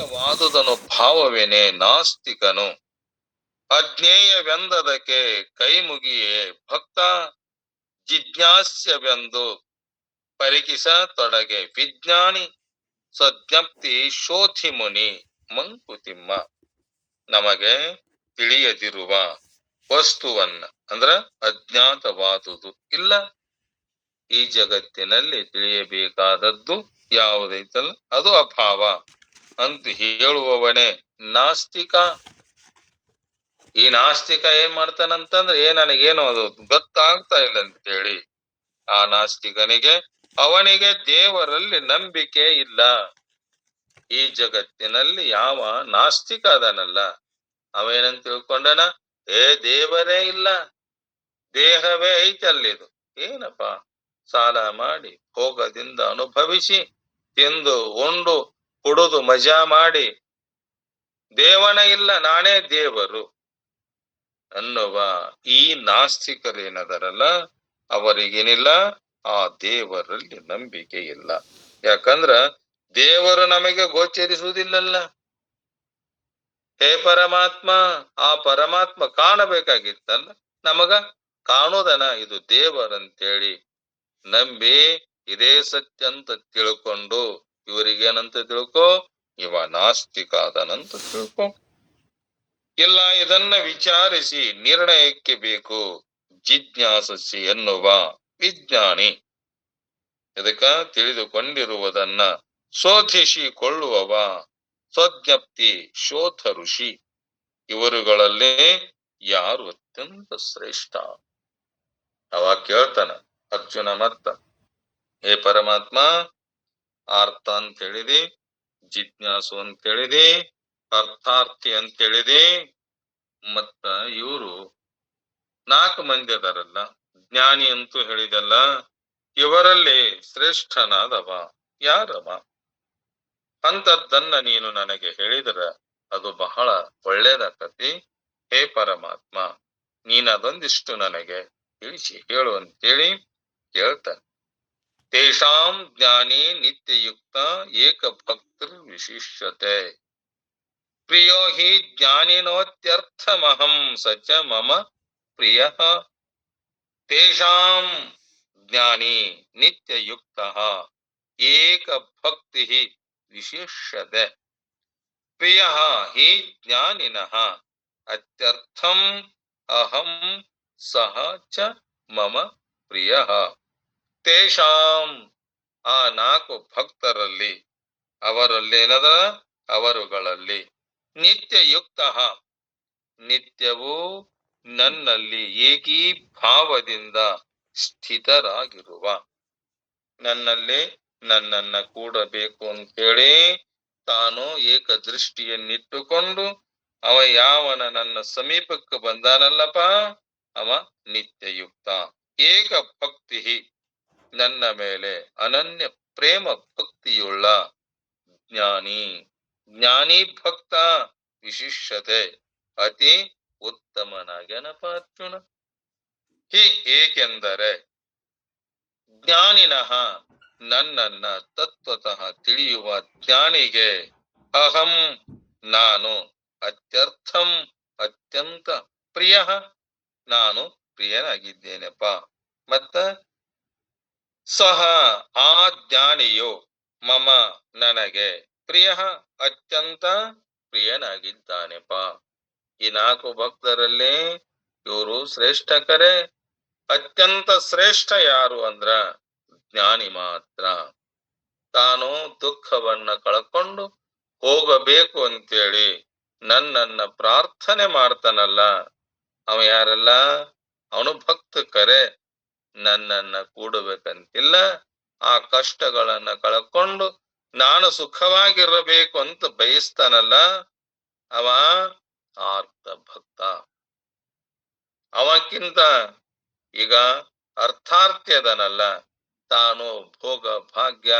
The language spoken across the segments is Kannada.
ಅಜ್ಞಾತವಾದುದನು ಭಾವವೇನೆ ನಾಸ್ತಿಕನು. ಅಜ್ಞೇಯವೆಂದದಕ್ಕೆ ಕೈ ಮುಗಿಯೇ ಭಕ್ತ ಜಿಜ್ಞಾಸ್ಯವೆಂದು ಪರಿಕಿಸ ತೊಡಗೆ ವಿಜ್ಞಾನಿ ಸಜ್ಞಪ್ತಿ ಶೋಧಿ ಮುನಿ ಮಂಕುತಿಮ್ಮ. ನಮಗೆ ತಿಳಿಯದಿರುವ ವಸ್ತುವನ್ನ, ಅಂದ್ರ ಅಜ್ಞಾತವಾದುದು ಇಲ್ಲ. ಈ ಜಗತ್ತಿನಲ್ಲಿ ತಿಳಿಯಬೇಕಾದದ್ದು ಯಾವುದೈತಲ್ಲ, ಅದು ಅಭಾವ. ಅಂತ ಹೇಳುವವನೇ ನಾಸ್ತಿಕ. ಈ ನಾಸ್ತಿಕ ಏನ್ ಮಾಡ್ತಾನಂತಂದ್ರೆ, ಏ, ನನಗೇನು ಅದು ಗೊತ್ತಾಗ್ತಾ ಇಲ್ಲ ಅಂತೇಳಿ. ಆ ನಾಸ್ತಿಕನಿಗೆ, ಅವನಿಗೆ ದೇವರಲ್ಲಿ ನಂಬಿಕೆ ಇಲ್ಲ. ಈ ಜಗತ್ತಿನಲ್ಲಿ ಯಾವ ನಾಸ್ತಿಕ ಅದನಲ್ಲ. ಅವೇನಂತ ತಿಳ್ಕೊಂಡನ? ಏ, ದೇವರೇ ಇಲ್ಲ. ದೇಹವೇ ಐತೆ ಅಲ್ಲಿದು. ಏನಪ್ಪ? ಸಾಲ ಮಾಡಿ, ಭೋಗದಿಂದ ಅನುಭವಿಸಿ, ತಿಂದು, ಉಂಡು ಕುಡುದು, ಮಜಾ ಮಾಡಿ. ದೇವನ ಇಲ್ಲ, ನಾನೇ ದೇವರು ಅನ್ನುವ ಈ ನಾಸ್ತಿಕರೇನದರಲ್ಲ ಅವರಿಗೇನಿಲ್ಲ, ಆ ದೇವರಲ್ಲಿ ನಂಬಿಕೆ ಇಲ್ಲ. ಯಾಕಂದ್ರ ದೇವರು ನಮಗೆ ಗೋಚರಿಸುವುದಿಲ್ಲಲ್ಲ. ಹೇ ಪರಮಾತ್ಮ, ಆ ಪರಮಾತ್ಮ ಕಾಣಬೇಕಾಗಿತ್ತಲ್ಲ, ನಮಗ ಕಾಣೋದನ ಇದು ದೇವರಂತೇಳಿ ನಂಬಿ ಇದೇ ಸತ್ಯ ಅಂತ ತಿಳ್ಕೊಂಡು ಇವರಿಗೇನಂತ ತಿಳ್ಕೊ? ಇವ ನಾಸ್ತಿಕ ಅದನಂತ ತಿಳ್ಕೊ. ಇಲ್ಲ, ಇದನ್ನ ವಿಚಾರಿಸಿ ನಿರ್ಣಯಕ್ಕೆ ಬೇಕು. ಜಿಜ್ಞಾಸಸಿ ಎನ್ನುವ ವಿಜ್ಞಾನಿ. ಇದಕ್ಕ ತಿಳಿದುಕೊಂಡಿರುವುದನ್ನ ಶೋಧಿಸಿಕೊಳ್ಳುವವ ಸ್ವಜ್ಞಪ್ತಿ ಶೋಧ ಋಷಿ. ಇವರುಗಳಲ್ಲಿ ಯಾರು ಅತ್ಯಂತ ಶ್ರೇಷ್ಠ? ಅವ ಕೇಳ್ತಾನ ಅರ್ಜುನ ಮತ್ತ, ಹೇ ಪರಮಾತ್ಮ ಅರ್ಥ ಅಂತ ಹೇಳಿದೆ, ಜಿಜ್ಞಾಸು ಅಂತ ಹೇಳಿದೆ, ಅರ್ಥಾರ್ಥಿ ಅಂತ ಹೇಳಿದೆ. ಮತ್ತ ಇವರು ನಾಲ್ಕು ಮಂದಿ ಅದಾರಲ್ಲ, ಜ್ಞಾನಿ ಅಂತೂ ಹೇಳಿದಲ್ಲ, ಇವರಲ್ಲಿ ಶ್ರೇಷ್ಠನಾದವ, ಯಾರವ? ಅಂತದ್ದನ್ನ ನೀನು ನನಗೆ ಹೇಳಿದ್ರ ಅದು ಬಹಳ ಒಳ್ಳೇದಾಕತಿ. ಹೇ ಪರಮಾತ್ಮ, ನೀನದೊಂದಿಷ್ಟು ನನಗೆ ತಿಳಿಸಿ, ಹೇಳು ಅಂತೇಳಿ ಕೇಳ್ತಾನೆ. ತೇಷಾಂ ಜ್ಞಾನಿ ನಿತ್ಯಯುಕ್ತ ಏಕ ಭಕ್ತರ್ ವಿಶಿಷ್ಯತೆ ಪ್ರಿಯೋ ಹಿ ಜ್ಞಾನಿನೋತ್ಯರ್ಥಮಹಂ ಸಚ ಮಮ ಪ್ರಿಯ ತೇಷಾಂ ಜ್ಞಾನಿ ನಿತ್ಯಯುಕ್ತ ಏಕ ಭಕ್ತಿ ವಿಶಿಷ್ಯತೆ ಪ್ರಿಯ ಹಿ ಜ್ಞಾನಿನಃ ಅತ್ಯರ್ಥಂ ಅಹಂ ಸಹ ಚ ಮಮ ಪ್ರಿಯ ತೇಷಾಂ ಆ ನಾಲ್ಕು ಭಕ್ತರಲ್ಲಿ, ಅವರಲ್ಲೇನದ? ಅವರುಗಳಲ್ಲಿ. ನಿತ್ಯ ಯುಕ್ತ ನಿತ್ಯವೂ ನನ್ನಲ್ಲಿ ಏಕೀಭಾವದಿಂದ ಸ್ಥಿತರಾಗಿರುವ. ನನ್ನಲ್ಲಿ ನನ್ನನ್ನ ಕೂಡಬೇಕು ಅಂತೇಳಿ ತಾನು ಏಕ ದೃಷ್ಟಿಯನ್ನಿಟ್ಟುಕೊಂಡು ಅವ ಯಾವನ ನನ್ನ ಸಮೀಪಕ್ಕೆ ಬಂದಾನಲ್ಲಪ್ಪ? ಅವ ನಿತ್ಯಯುಕ್ತ. ಏಕ ಭಕ್ತಿ ನನ್ನ ಮೇಲೆ ಅನನ್ಯ ಪ್ರೇಮ ಭಕ್ತಿಯುಳ್ಳ ಜ್ಞಾನಿ. ಜ್ಞಾನಿ ಭಕ್ತ ವಿಶಿಷ್ಟತೆ ಅತಿ ಉತ್ತಮನಾಗನಪ ಅರ್ಜುನ ಹಿ ಏಕೆಂದರೆ ಜ್ಞಾನಿನಃ ನನ್ನನ್ನ ತತ್ವತಃ ತಿಳಿಯುವ ಜ್ಞಾನಿಗೆ ಅಹಂ ನಾನು ಅತ್ಯರ್ಥಂ ಅತ್ಯಂತ ಪ್ರಿಯ. ನಾನು ಪ್ರಿಯನಾಗಿದ್ದೇನೆಪ್ಪ. ಮತ್ತ ಸಹ ಆ ಜ್ಞಾನಿಯು ಮಮ ನನಗೆ ಪ್ರಿಯ ಅತ್ಯಂತ ಪ್ರಿಯನಾಗಿದ್ದಾನೆಪ್ಪ. ಈ ನಾಲ್ಕು ಭಕ್ತರಲ್ಲಿ ಇವರು ಶ್ರೇಷ್ಠ ಕರೆ, ಅತ್ಯಂತ ಶ್ರೇಷ್ಠ ಯಾರು ಅಂದ್ರ ಜ್ಞಾನಿ ಮಾತ್ರ. ತಾನು ದುಃಖವನ್ನ ಕಳ್ಕೊಂಡು ಹೋಗಬೇಕು ಅಂತೇಳಿ ನನ್ನನ್ನ ಪ್ರಾರ್ಥನೆ ಮಾಡ್ತಾನಲ್ಲ, ಅವ ಯಾರಲ್ಲ? ಅವನು ಭಕ್ತ ಕರೆ. ನನ್ನನ್ನ ಕೂಡಬೇಕಂತಿಲ್ಲ, ಆ ಕಷ್ಟಗಳನ್ನ ಕಳ್ಕೊಂಡು ನಾನು ಸುಖವಾಗಿರಬೇಕು ಅಂತ ಬಯಸ್ತಾನಲ್ಲ, ಅವ ಆರ್ಥ ಭಕ್ತ. ಅವಕ್ಕಿಂತ ಈಗ ಅರ್ಥಾರ್ಥ್ಯದನಲ್ಲ, ತಾನು ಭೋಗ ಭಾಗ್ಯ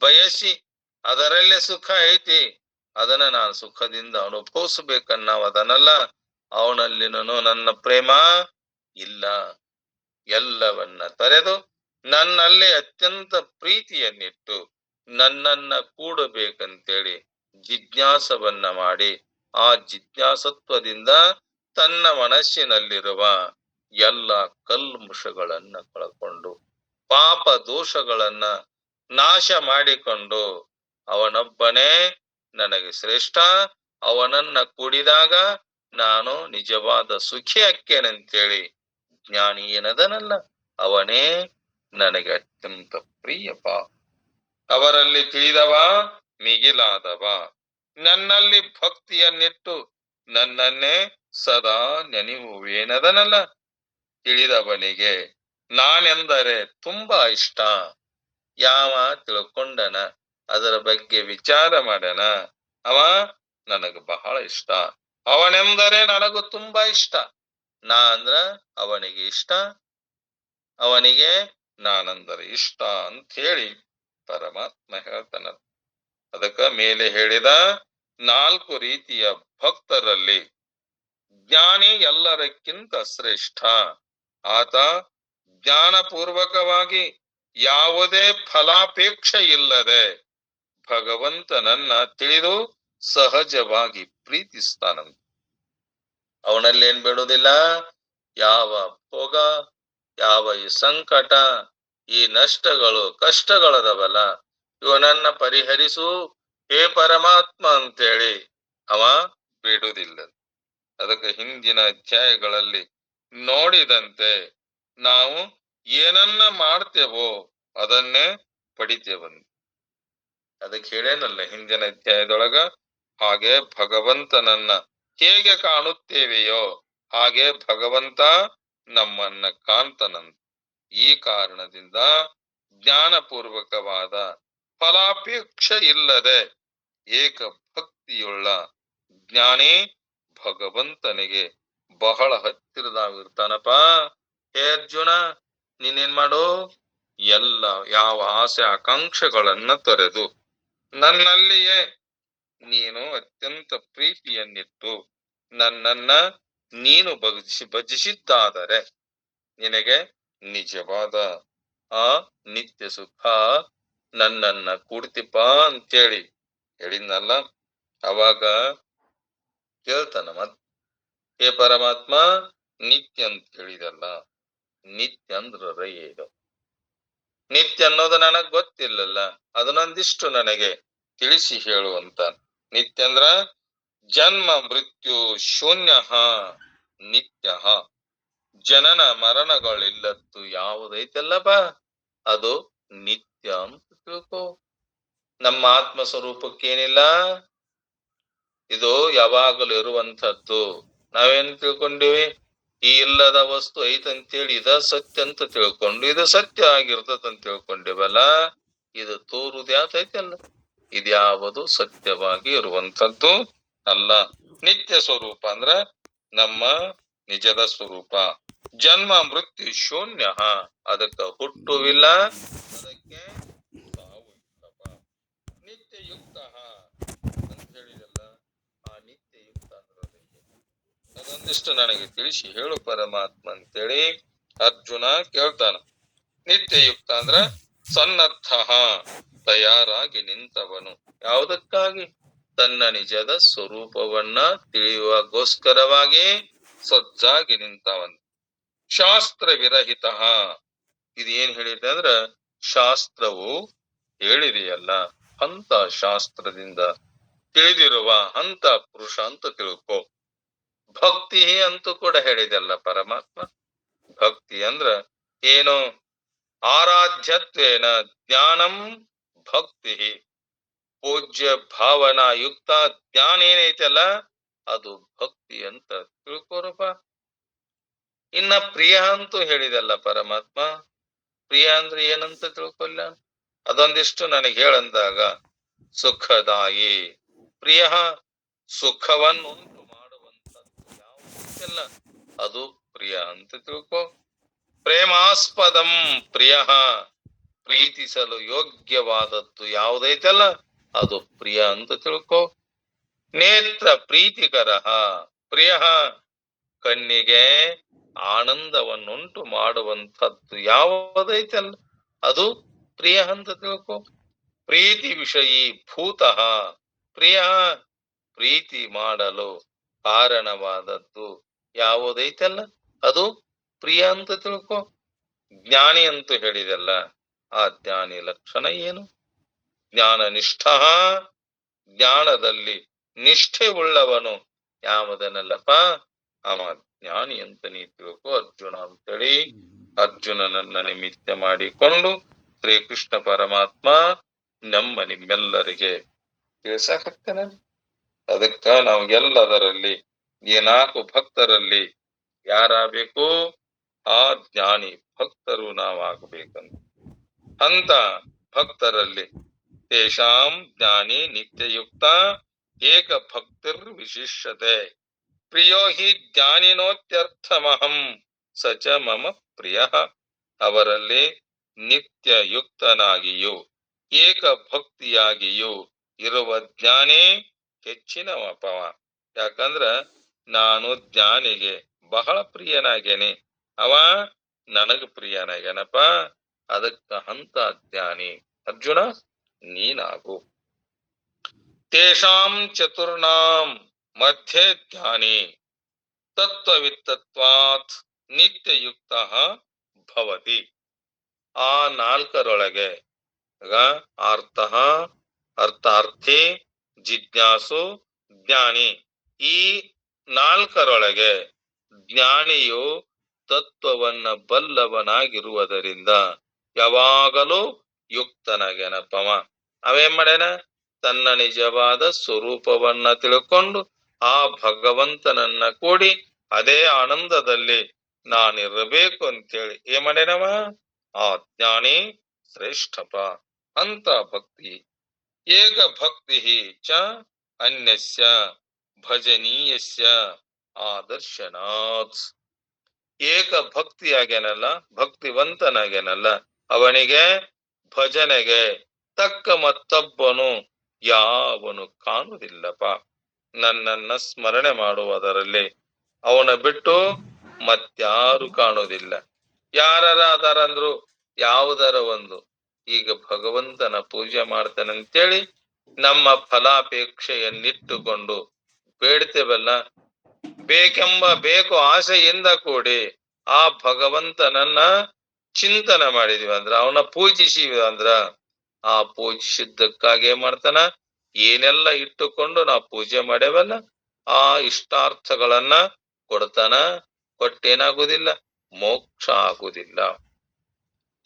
ಬಯಸಿ ಅದರಲ್ಲೇ ಸುಖ ಐತಿ, ಅದನ್ನ ನಾನು ಸುಖದಿಂದ ಅನುಭವಿಸ್ಬೇಕನ್ನವದನಲ್ಲ ಅವನಲ್ಲಿನೂ ನನ್ನ ಪ್ರೇಮ ಇಲ್ಲ. ಎಲ್ಲವನ್ನ ತರೆದು ನನ್ನಲ್ಲಿ ಅತ್ಯಂತ ಪ್ರೀತಿಯನ್ನಿಟ್ಟು ನನ್ನನ್ನ ಕೂಡಬೇಕಂತೇಳಿ ಜಿಜ್ಞಾಸವನ್ನ ಮಾಡಿ ಆ ಜಿಜ್ಞಾಸತ್ವದಿಂದ ತನ್ನ ಮನಸ್ಸಿನಲ್ಲಿರುವ ಎಲ್ಲ ಕಲ್ಮುಷಗಳನ್ನ ಕಳ್ಕೊಂಡು ಪಾಪ ದೋಷಗಳನ್ನ ನಾಶ ಮಾಡಿಕೊಂಡು ಅವನೊಬ್ಬನೇ ನನಗೆ ಶ್ರೇಷ್ಠ, ಅವನನ್ನ ಕೂಡಿದಾಗ ನಾನು ನಿಜವಾದ ಸುಖಿ ಅಕ್ಕೇನಂತೇಳಿ ಜ್ಞಾನಿ ಏನದನಲ್ಲ, ಅವನೇ ನನಗೆ ಅತ್ಯಂತ ಪ್ರಿಯಪ ಅವರಲ್ಲಿ ತಿಳಿದವ? ಮಿಗಿಲಾದವ? ನನ್ನಲ್ಲಿ ಭಕ್ತಿಯನ್ನಿಟ್ಟು, ನನ್ನನ್ನೇ ಸದಾ ನೆನೆಯುವೇನದನಲ್ಲ ತಿಳಿದವನಿಗೆ, ನಾನೆಂದರೆ ತುಂಬಾ ಇಷ್ಟ. ಯಾವ ತಿಳ್ಕೊಂಡನ? ಅದರ ಬಗ್ಗೆ ವಿಚಾರ ಮಾಡನ? ಅವ ನನಗ ಬಹಳ ಇಷ್ಟ. ಅವನೆಂದರೆ ನನಗೂ ತುಂಬಾ ಇಷ್ಟ. ನಾ ಅಂದ್ರ ಅವನಿಗೆ ಇಷ್ಟ, ಅವನಿಗೆ ನಾನಂದರೆ ಇಷ್ಟ ಅಂತ ಹೇಳಿ ಪರಮಾತ್ಮ ಹೇಳ್ತಾನ. ಅದಕ್ಕ ಮೇಲೆ ಹೇಳಿದ ನಾಲ್ಕು ರೀತಿಯ ಭಕ್ತರಲ್ಲಿ ಜ್ಞಾನಿ ಎಲ್ಲರಕ್ಕಿಂತ ಶ್ರೇಷ್ಠ. ಆತ ಜ್ಞಾನಪೂರ್ವಕವಾಗಿ ಯಾವುದೇ ಫಲಾಪೇಕ್ಷೆ ಇಲ್ಲದೆ ಭಗವಂತನನ್ನ ತಿಳಿದು ಸಹಜವಾಗಿ ಪ್ರೀತಿಸ್ತಾನಂತ. ಅವನಲ್ಲಿ ಏನ್ ಬೇಡೋದಿಲ್ಲ ಯಾವ ಭೋಗ, ಯಾವ ಈ ಸಂಕಟ, ಈ ನಷ್ಟಗಳು ಕಷ್ಟಗಳದವಲ್ಲ. ಇವನನ್ನ ಪರಿಹರಿಸು, ಹೇ ಪರಮಾತ್ಮ ಅಂತೇಳಿ ಅವ ಬಿಡುವುದಿಲ್ಲ. ಅದಕ್ಕೆ ಹಿಂದಿನ ಅಧ್ಯಾಯಗಳಲ್ಲಿ ನೋಡಿದಂತೆ ನಾವು ಏನನ್ನ ಮಾಡ್ತೇವೋ ಅದನ್ನೇ ಪಡಿತೇವಂತ ಅದಕ್ಕೆ ಹೇಳೇನಲ್ಲ ಹಿಂದಿನ ಅಧ್ಯಾಯದೊಳಗ, ಹಾಗೆ ಭಗವಂತನನ್ನ ಹೇಗೆ ಕಾಣುತ್ತೇವೆಯೋ ಹಾಗೆ ಭಗವಂತ ನಮ್ಮನ್ನ ಕಾಂತನಂತ ಈ ಕಾರಣದಿಂದ ಜ್ಞಾನಪೂರ್ವಕವಾದ ಫಲಾಪೇಕ್ಷ ಇಲ್ಲದೆ ಏಕ ಭಕ್ತಿಯುಳ್ಳ ಜ್ಞಾನಿ ಭಗವಂತನಿಗೆ ಬಹಳ ಹತ್ತಿರದಾಗಿರ್ತಾನಪ್ಪ. ಹೇ ಅರ್ಜುನ, ನೀನೇನ್ ಮಾಡು? ಎಲ್ಲ ಯಾವ ಆಸೆ ಆಕಾಂಕ್ಷೆಗಳನ್ನ ತೊರೆದು ನನ್ನಲ್ಲಿಯೇ ನೀನು ಅತ್ಯಂತ ಪ್ರೀತಿಯನ್ನಿಟ್ಟು ನನ್ನನ್ನ ನೀನು ಭಜಿಸಿ ಭಜಿಸಿದ್ದಾದರೆ ನಿನಗೆ ನಿಜವಾದ ಆ ನಿತ್ಯ ಸುಖ ನನ್ನನ್ನ ಕೂಡ್ತಿಪ್ಪ ಅಂತೇಳಿ ಹೇಳಿದ್ನಲ್ಲ, ಅವಾಗ ಕೇಳ್ತಾನ ಮತ್ ಏ ಪರಮಾತ್ಮ, ನಿತ್ಯ ಅಂತ ಹೇಳಿದಲ್ಲ, ನಿತ್ಯ ಅಂದ್ರ ರೈದು ನಿತ್ಯ ಅನ್ನೋದು ನನಗ್ ಗೊತ್ತಿಲ್ಲಲ್ಲ, ಅದನ್ನೊಂದಿಷ್ಟು ನನಗೆ ತಿಳಿಸಿ ಹೇಳುವಂತ ನಿತ್ಯ ಅಂದ್ರ ಜನ್ಮ ಮೃತ್ಯು ಶೂನ್ಯ ನಿತ್ಯ. ಜನನ ಮರಣಗಳಿಲ್ಲತ್ತು ಯಾವುದೈತಲ್ಲಪ್ಪ? ಅದು ನಿತ್ಯ ಅಂತ ತಿಳ್ಕೋ ನಮ್ಮ ಆತ್ಮ ಸ್ವರೂಪಕ್ಕೇನಿಲ್ಲ ಇದು ಯಾವಾಗಲೂ ಇರುವಂತದ್ದು ನಾವೇನ್ ತಿಳ್ಕೊಂಡಿವಿ? ಈ ಇಲ್ಲದ ವಸ್ತು ಐತಂತೇಳಿ ಇದ ಸತ್ಯ ಅಂತ ತಿಳ್ಕೊಂಡು, ಇದು ಸತ್ಯ ಆಗಿರ್ತದ ಅಂತ ತಿಳ್ಕೊಂಡಿವಲ್ಲ? ಇದು ತೋರುದು ಯಾತೈತಲ್ಲ ಇದ್ಯಾವುದು ಸತ್ಯವಾಗಿ ಇರುವಂತದ್ದು ಅಲ್ಲ. ನಿತ್ಯ ಸ್ವರೂಪ ಅಂದ್ರ ನಮ್ಮ ನಿಜದ ಸ್ವರೂಪ. ಜನ್ಮ ಮೃತ್ಯು ಶೂನ್ಯ. ಅದಕ್ಕ ಹುಟ್ಟುವಿಲ್ಲ ಅದಕ್ಕೆ ನಿತ್ಯಯುಕ್ತ. ಅಂತ ಹೇಳಿದಲ್ಲ, ಆ ನಿತ್ಯಯುಕ್ತ ಅದೊಂದಿಷ್ಟು ನನಗೆ ತಿಳಿಸಿ ಹೇಳು ಪರಮಾತ್ಮ ಅಂತೇಳಿ ಅರ್ಜುನ ಕೇಳ್ತಾನ. ನಿತ್ಯಯುಕ್ತ ಅಂದ್ರ ಸನ್ನದ್ಧ ತಯಾರಾಗಿ ನಿಂತವನು. ಯಾವುದಕ್ಕಾಗಿ? ತನ್ನ ನಿಜದ ಸ್ವರೂಪವನ್ನ ತಿಳಿಯುವಗೋಸ್ಕರವಾಗಿ ಸಜ್ಜಾಗಿ ನಿಂತವನು. ಶಾಸ್ತ್ರ ವಿರಹಿತ ಇದೇನ್ ಹೇಳಿದೆ ಅಂದ್ರ, ಶಾಸ್ತ್ರವು ಹೇಳಿದೆಯಲ್ಲ, ಅಂತ ಶಾಸ್ತ್ರದಿಂದ ತಿಳಿದಿರುವ ಅಂತ ಪುರುಷ ಅಂತ ತಿಳ್ಕೊ. ಭಕ್ತಿ ಅಂತೂ ಕೂಡ ಹೇಳಿದೆಲ್ಲ ಪರಮಾತ್ಮ. ಭಕ್ತಿ ಅಂದ್ರ ಏನು? ಆರಾಧ್ಯತ್ವೇನ ಜ್ಞಾನಂ ಭಕ್ತಿ ಪೂಜ್ಯ ಭಾವನಾ ಯುಕ್ತ ಜ್ಞಾನ ಏನೈತಲ್ಲ ಅದು ಭಕ್ತಿ ಅಂತ ತಿಳ್ಕೊರಪ್ಪ. ಇನ್ನ ಪ್ರಿಯ ಅಂತೂ ಹೇಳಿದಲ್ಲ ಪರಮಾತ್ಮ. ಪ್ರಿಯ ಅಂದ್ರೆ ಏನಂತ ತಿಳ್ಕೊಲ್ಲ ಅದೊಂದಿಷ್ಟು ನನಗೆ ಹೇಳಂದಾಗ, ಸುಖದಾಯಿ. ಪ್ರಿಯ, ಸುಖವನ್ನು ಉಂಟು ಮಾಡುವಂತ ಅದು ಪ್ರಿಯ ಅಂತ ತಿಳ್ಕೊ. ಪ್ರೇಮಾಸ್ಪದಂ ಪ್ರಿಯ. ಪ್ರೀತಿಸಲು ಯೋಗ್ಯವಾದದ್ದು ಯಾವುದೈತಲ್ಲ? ಅದು ಪ್ರಿಯ ಅಂತ ತಿಳ್ಕೊ. ನೇತ್ರ ಪ್ರೀತಿಕರ ಪ್ರಿಯ, ಕಣ್ಣಿಗೆ ಆನಂದವನ್ನುಂಟು ಮಾಡುವಂಥದ್ದು ಯಾವುದೈತಲ್ಲ? ಅದು ಪ್ರಿಯ ಅಂತ ತಿಳ್ಕೊ. ಪ್ರೀತಿ ವಿಷಯಿ ಭೂತಃ. ಪ್ರಿಯ, ಪ್ರೀತಿ ಮಾಡಲು ಕಾರಣವಾದದ್ದು ಯಾವುದೈತಲ್ಲ? ಅದು ಪ್ರಿಯ ಅಂತ ತಿಳ್ಕೊ. ಜ್ಞಾನಿ ಅಂತ ಹೇಳಿದಲ್ಲ. ಆ ಜ್ಞಾನಿ ಲಕ್ಷಣ ಏನು? ಜ್ಞಾನ ನಿಷ್ಠ, ಜ್ಞಾನದಲ್ಲಿ ನಿಷ್ಠೆ ಉಳ್ಳವನು ಯಾವುದನ್ನಲ್ಲಪ್ಪ ಅವ ಜ್ಞಾನಿ ಅಂತ ನೀ ತಿಳ್ಕೊ ಅರ್ಜುನ ಅಂತೇಳಿ. ಅರ್ಜುನನನ್ನ ನಿಮಿತ್ತ ಮಾಡಿಕೊಂಡು ಶ್ರೀಕೃಷ್ಣ ಪರಮಾತ್ಮ ನಮ್ಮ ನಿಮ್ಮೆಲ್ಲರಿಗೆ ತಿಳಿಸಕತ್ತೇನೆ ಅದಕ್ಕ ನಾವು ಎಲ್ಲದರಲ್ಲಿ ಈ ಭಕ್ತರಲ್ಲಿ ಯಾರಾಗಬೇಕು? ಆ ಜ್ಞಾನಿ ಭಕ್ತರು ನಾವಾಗಬೇಕಂತ. ಅಂತ ಭಕ್ತರಲ್ಲಿ ತೇಷಾಂ ಜ್ಞಾನಿ ನಿತ್ಯಯುಕ್ತ ಏಕ ಭಕ್ತಿರ್ ವಿಶಿಷ್ಯತೆ. ಪ್ರಿಯೋ ಹಿ ಜ್ಞಾನಿನೋತ್ಯರ್ಥಮಹಂ ಸಚ ಮಮ ಪ್ರಿಯ, ಅವರಲ್ಲಿ ನಿತ್ಯ ಯುಕ್ತನಾಗಿಯೂ ಏಕ ಭಕ್ತಿಯಾಗಿಯೂ ಇರುವ ಜ್ಞಾನಿ ಹೆಚ್ಚಿನವಪವ. ಯಾಕಂದ್ರ ನಾನು ಜ್ಞಾನಿಗೆ ಬಹಳ ಪ್ರಿಯನಾಗೇನೆ. ಅವ ನನಗ ಪ್ರಿಯನಾಗ್ಯಾನಪ್ಪ. ಅದಕ್ಕ ಹಂತ ಜ್ಞಾನಿ ಅರ್ಜುನ, ನೀನಾಗು. ತೇಷಾಂ ಚತುರ್ನಾಂ ಮಧ್ಯೆ ಜ್ಞಾನಿ ತತ್ವವಿತ್ತತ್ವಾತ್ ನಿತ್ಯಯುಕ್ತ ಭವತಿ. ಆ ನಾಲ್ಕರೊಳಗೆ ಅರ್ಥ, ಅರ್ಥಾರ್ಥಿ, ಜಿಜ್ಞಾಸು, ಜ್ಞಾನಿ. ಈ ನಾಲ್ಕರೊಳಗೆ ಜ್ಞಾನಿಯು ತತ್ವವನ್ನ ಬಲ್ಲವನಾಗಿರುವುದರಿಂದ ಯಾವಾಗಲೂ ಯುಕ್ತನಾಗ್ಯಾನಪ್ಪವ. ಅವೇನ್ ಮಾಡ್ಯಾನ? ತನ್ನ ನಿಜವಾದ ಸ್ವರೂಪವನ್ನ ತಿಳ್ಕೊಂಡು ಆ ಭಗವಂತನನ್ನ ಕೂಡಿ ಅದೇ ಆನಂದದಲ್ಲಿ ನಾನಿರಬೇಕು ಅಂತೇಳಿ. ಏನ್ ಮಾಡ್ಯಾನವ? ಆ ಜ್ಞಾನಿ ಶ್ರೇಷ್ಠಪ ಅಂತ ಭಕ್ತಿ. ಏಕ ಭಕ್ತಿ ಚ ಅನ್ಯಸ್ಯ ಭಜನೀಯಸ್ಯ ಆದರ್ಶನಾಥ್ ಏಕ ಭಕ್ತಿಯಾಗೇನಲ್ಲ ಭಕ್ತಿವಂತನಾಗ್ಯಾನಲ್ಲ. ಅವನಿಗೆ ಭಜನೆಗೆ ತಕ್ಕ ಮತ್ತೊಬ್ಬನು ಯಾವನು ಕಾಣುವುದಿಲ್ಲಪ್ಪ. ನನ್ನನ್ನ ಸ್ಮರಣೆ ಮಾಡುವುದರಲ್ಲಿ ಅವನ ಬಿಟ್ಟು ಮತ್ಯಾರು ಕಾಣುವುದಿಲ್ಲ. ಯಾರರ ಅದಾರಂದ್ರು ಯಾವುದರ ಒಂದು. ಈಗ ಭಗವಂತನ ಪೂಜೆ ಮಾಡ್ತಾನಂತೇಳಿ ನಮ್ಮ ಫಲಾಪೇಕ್ಷೆಯನ್ನಿಟ್ಟುಕೊಂಡು ಬೇಡ್ತೇವಲ್ಲ ಬೇಕೆಂಬ ಬೇಕು ಆಸೆಯಿಂದ ಕೂಡಿ ಆ ಭಗವಂತನನ್ನ ಚಿಂತನೆ ಮಾಡಿದೀವಿ ಅಂದ್ರ ಅವನ ಪೂಜಿಸಿವಿ ಅಂದ್ರ ಆ ಪೂಜಿಸಿದ್ದಕ್ಕಾಗಿ ಮಾಡ್ತಾನ? ಏನೆಲ್ಲ ಇಟ್ಟುಕೊಂಡು ನಾವು ಪೂಜೆ ಮಾಡೇವಲ್ಲ, ಆ ಇಷ್ಟಾರ್ಥಗಳನ್ನ ಕೊಡ್ತಾನ. ಕೊಟ್ಟೇನಾಗುದಿಲ್ಲ? ಮೋಕ್ಷ ಆಗುದಿಲ್ಲ.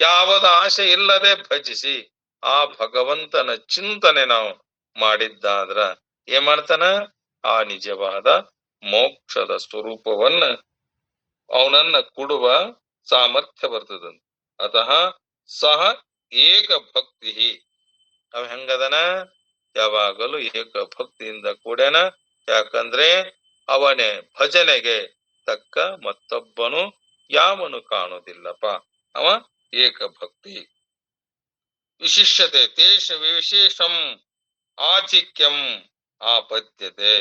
ಯಾವದ ಆಸೆ ಇಲ್ಲದೆ ಭಜಿಸಿ ಆ ಭಗವಂತನ ಚಿಂತನೆ ನಾವು ಮಾಡಿದ್ದಾದ್ರ ಏನ್ ಮಾಡ್ತಾನ? ಆ ನಿಜವಾದ ಮೋಕ್ಷದ ಸ್ವರೂಪವನ್ನ ಅವನನ್ನ ಕೊಡುವ ಸಾಮರ್ಥ್ಯ ಬರ್ತದಂತ. ಅತಃ ಸಹ ಏಕ ಭಕ್ತಿ ಅವ ಹೆಂಗದನ? ಯಾವಾಗಲೂ ಏಕ ಭಕ್ತಿಯಿಂದ ಕೂಡೇನ, ಯಾಕಂದ್ರೆ ಅವನೇ ಭಜನೆಗೆ ತಕ್ಕ ಮತ್ತೊಬ್ಬನು ಯಾವನು ಕಾಣುವುದಿಲ್ಲಪ್ಪ. ಅವ ಏಕ ಭಕ್ತಿ ವಿಶಿಷ್ಯತೆ ತೇಷ ವಿಶೇಷಂ, ಆಧಿಕ್ಯಂ ಆಪತ್ಯತೆ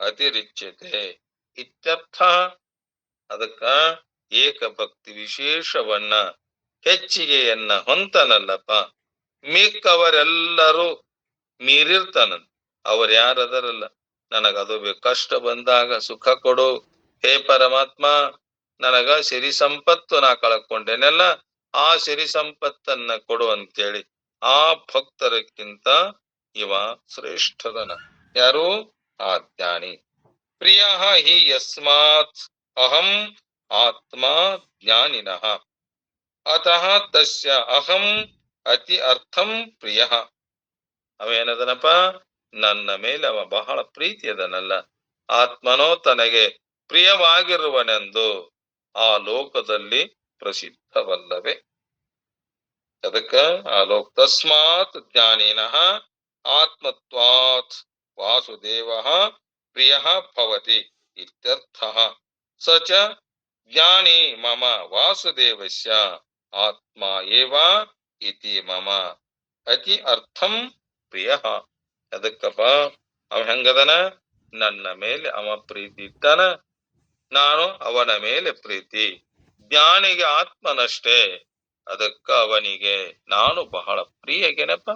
ಅತಿರಿಚ್ಯತೆ ಇತ್ಯರ್ಥ. ಅದಕ್ಕ ಏಕ ಭಕ್ತಿ ವಿಶೇಷವನ್ನ ಹೆಚ್ಚಿಗೆಯನ್ನ ಹೊಂತಾನಲ್ಲಪ್ಪ. ಮಿಕ್ಕವರೆಲ್ಲರೂ ಮೀರಿರ್ತಾನ ಅವ್ರ ಯಾರದರಲ್ಲ. ನನಗದು ಬೇಕು ಕಷ್ಟ ಬಂದಾಗ ಸುಖ ಕೊಡು. ಹೇ ಪರಮಾತ್ಮ, ನನಗ ಸಿರಿ ಸಂಪತ್ತು ನಾ ಕಳ್ಕೊಂಡೇನೆಲ್ಲ. ಆ ಸಿರಿ ಸಂಪತ್ತನ್ನ ಕೊಡು ಅಂತೇಳಿ ಆ ಭಕ್ತರಕ್ಕಿಂತ ಇವ ಶ್ರೇಷ್ಠದನ. ಯಾರು? ಆ ಜ್ಞಾನಿ ಪ್ರಿಯ ಹಿ ಯಸ್ಮಾತ್ ಅಹಂ ಆತ್ಮ ಜ್ಞಾನಿನಃ. ಅತಃ ತಸ್ಯ ಅಹಂ ಅತಿ ಅರ್ಥಂ ಪ್ರಿಯ ಅವೇನದನಪ್ಪ ನನ್ನ ಮೇಲೆ ಅವ ಬಹಳ ಪ್ರೀತಿ ಅದನಲ್ಲ ಆತ್ಮನೋ ತನಗೆ ಪ್ರಿಯವಾಗಿರುವನೆಂದು ಆ ಲೋಕದಲ್ಲಿ ಪ್ರಸಿದ್ಧವಲ್ಲವೇ। ಅದಕ್ಕ ಆ ಲೋಕ ತಸ್ಮಾತ್ ಜ್ಞಾನಿನ ಆತ್ಮತ್ವಾತ್ ವಾಸುದೇವ ಪ್ರಿಯ ಭವತಿ ಇತ್ಯರ್ಥ। ಸ ಚ ಜ್ಞಾನಿ ಮಮ ವಾಸುದೇವಸ್ಯ। ಆತ್ಮ ಏವಾ ಇತಿ ಮಮ ಅತಿ ಅರ್ಥಂ ಪ್ರಿಯ ಅದಕ್ಕಪ್ಪ ಅವ ಹೆಂಗದನ ನನ್ನ ಮೇಲೆ ಅವ ಪ್ರೀತಿ ಇಟ್ಟಾನ ನಾನು ಅವನ ಮೇಲೆ ಪ್ರೀತಿ ಜ್ಞಾನಿಗೆ ಆತ್ಮನಷ್ಟೇ ಅದಕ್ಕ ಅವನಿಗೆ ನಾನು ಬಹಳ ಪ್ರಿಯಗೆನಪ್ಪ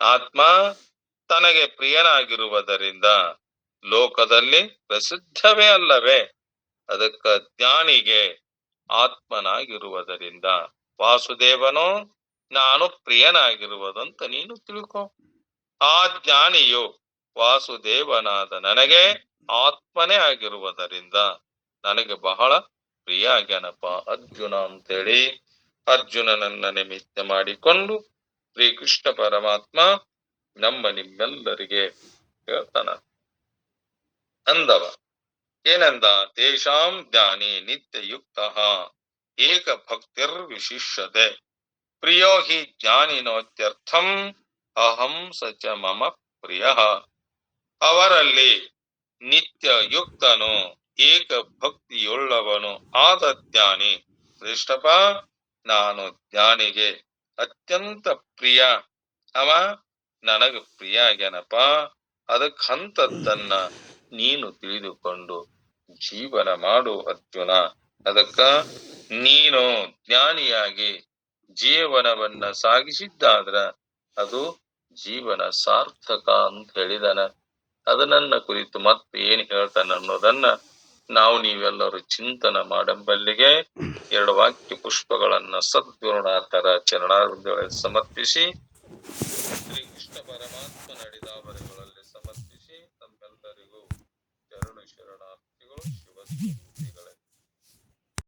ಆತ್ಮ ತನಗೆ ಪ್ರಿಯನಾಗಿರುವುದರಿಂದ ಲೋಕದಲ್ಲಿ ಪ್ರಸಿದ್ಧವೇ ಅಲ್ಲವೇ? ಅದಕ್ಕ ಜ್ಞಾನಿಗೆ ಆತ್ಮನಾಗಿರುವುದರಿಂದ ವಾಸುದೇವನು, ನಾನು ಪ್ರಿಯನಾಗಿರುವುದಂತ ನೀನು ತಿಳ್ಕೊ. ಆ ಜ್ಞಾನಿಯು ವಾಸುದೇವನಾದ ನನಗೆ ಆತ್ಮನೇ ಆಗಿರುವುದರಿಂದ ನನಗೆ ಬಹಳ ಪ್ರಿಯ ಆಗ್ಯಾನಪ್ಪ ಅರ್ಜುನ ಅಂತೇಳಿ ಅರ್ಜುನನನ್ನ ನಿಮಿತ್ತ ಮಾಡಿಕೊಂಡು ಶ್ರೀಕೃಷ್ಣ ಪರಮಾತ್ಮ ನಮ್ಮ ನಿಮ್ಮೆಲ್ಲರಿಗೆ ಹೇಳ್ತಾನ. ಅಂದವ, ಏನಂದ, ತೇಷಾಂ ಜ್ಞಾನಿ ನಿತ್ಯಯುಕ್ತ. ಏಕ ಭಕ್ತಿರ್ ವಿಶಿಷ್ಯತೆ ಪ್ರಿಯೋ ಹಿ ಜ್ಞಾನಿನೋತ್ಯರ್ಥಂ, ಅಹಂ ಸಚ ಮಮ ಪ್ರಿಯ. ಅವರಲ್ಲಿ ನಿತ್ಯ ಯುಕ್ತನು ಏಕ ಭಕ್ತಿಯುಳ್ಳವನು ಆದ ಜ್ಞಾನಿ. ಕೃಷ್ಣಪ್ಪ ನಾನು ಜ್ಞಾನಿಗೆ ಅತ್ಯಂತ ಪ್ರಿಯ. ಅವ ನನಗ ಪ್ರಿಯ ಆಗ್ಯನಪ್ಪ ಅದಕ್ಕಂತದ್ದನ್ನ ನೀನು ತಿಳಿದುಕೊಂಡು ಜೀವನ ಮಾಡು ಅರ್ಜುನ. ಅದಕ್ಕ ನೀನು ಜ್ಞಾನಿಯಾಗಿ ಜೀವನವನ್ನ ಸಾಗಿಸಿದ್ದಾದ್ರ ಅದು ಜೀವನ ಸಾರ್ಥಕ ಅಂತ ಹೇಳಿದನ. ಅದನ್ನ ಕುರಿತು ಮತ್ತೆ ಏನ್ ಹೇಳ್ತಾನ ಅನ್ನೋದನ್ನ ನಾವು ನೀವೆಲ್ಲರೂ ಚಿಂತನ ಮಾಡಂಬಲ್ಲಿಗೆ ಎರಡು ವಾಕ್ಯ ಪುಷ್ಪಗಳನ್ನ ಸದ್ಗುರುನಾಥರ ಚರಣಾರ್ಧಗಳಲ್ಲಿ ಸಮರ್ಪಿಸಿ ಶ್ರೀಕೃಷ್ಣ ಸಮರ್ಪಿಸಿ, ತಮ್ಮೆಲ್ಲರಿಗೂ ಶರಣು ಶರಣಾರ್ಥಿಗಳು, ಶಿವಸ್ತು